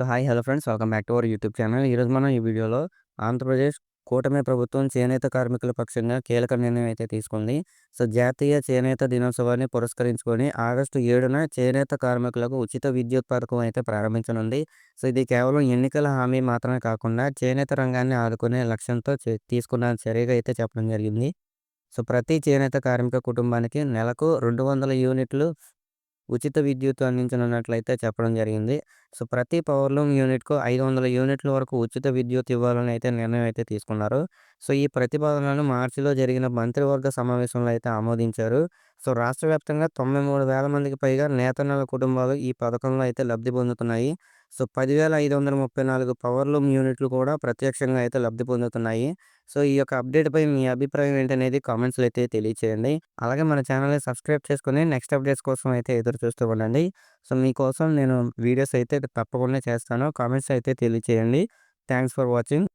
So hi hello friends. Welcome back to our YouTube channel. ఈరోజు మనం ఈ వీడియోలో ఆంధ్రప్రదేశ్ కూటమి ప్రభుత్వం చేనేత కార్మికుల పక్షంగా కీలక నిర్ణయం అయితే తీసుకుంది. సో జాతీయ చేనేత దినోత్సవాన్ని పురస్కరించుకొని ఆగస్టు ఏడున చేనేత కార్మికులకు ఉచిత విద్యుత్ పథకం అయితే ప్రారంభించనుంది. సో ఇది కేవలం ఎన్నికల హామీ మాత్రమే కాకుండా చేనేత రంగాన్ని ఆదుకునే లక్ష్యంతో తీసుకున్న చర్యగా అయితే చెప్పడం జరిగింది. సో ప్రతి చేనేత కార్మిక కుటుంబానికి నెలకు రెండు వందల యూనిట్లు ఉచిత విద్యుత్ అందించనున్నట్లయితే చెప్పడం జరిగింది. సో ప్రతి పవర్లూమ్ యూనిట్కు ఐదు వందల యూనిట్ల వరకు ఉచిత విద్యుత్ ఇవ్వాలని అయితే నిర్ణయం అయితే తీసుకున్నారు. సో ఈ ప్రతిపాదనను మార్చిలో జరిగిన మంత్రివర్గ సమావేశంలో అయితే ఆమోదించారు. సో రాష్ట్ర వ్యాప్తంగా తొంభై మూడు వేల మందికి పైగా నేతన్నల కుటుంబాలు ఈ పథకంలో అయితే లబ్ధి పొందుతున్నాయి. సో పదివేల ఐదు వందల ముప్పై నాలుగు పవర్లూమ్ యూనిట్లు కూడా ప్రత్యక్షంగా అయితే లబ్ధి పొందుతున్నాయి. సో ఈ యొక్క అప్డేట్పై మీ అభిప్రాయం ఏంటనేది కామెంట్స్లో అయితే తెలియచేయండి. అలాగే మన ఛానల్ని సబ్స్క్రైబ్ చేసుకుని నెక్స్ట్ అప్డేట్స్ కోసం అయితే ఎదురు చూస్తూ ఉండండి. సో మీకోసం నేను వీడియోస్ అయితే తప్పకుండా చేస్తాను. కామెంట్స్ అయితే తెలియచేయండి. Thanks for watching.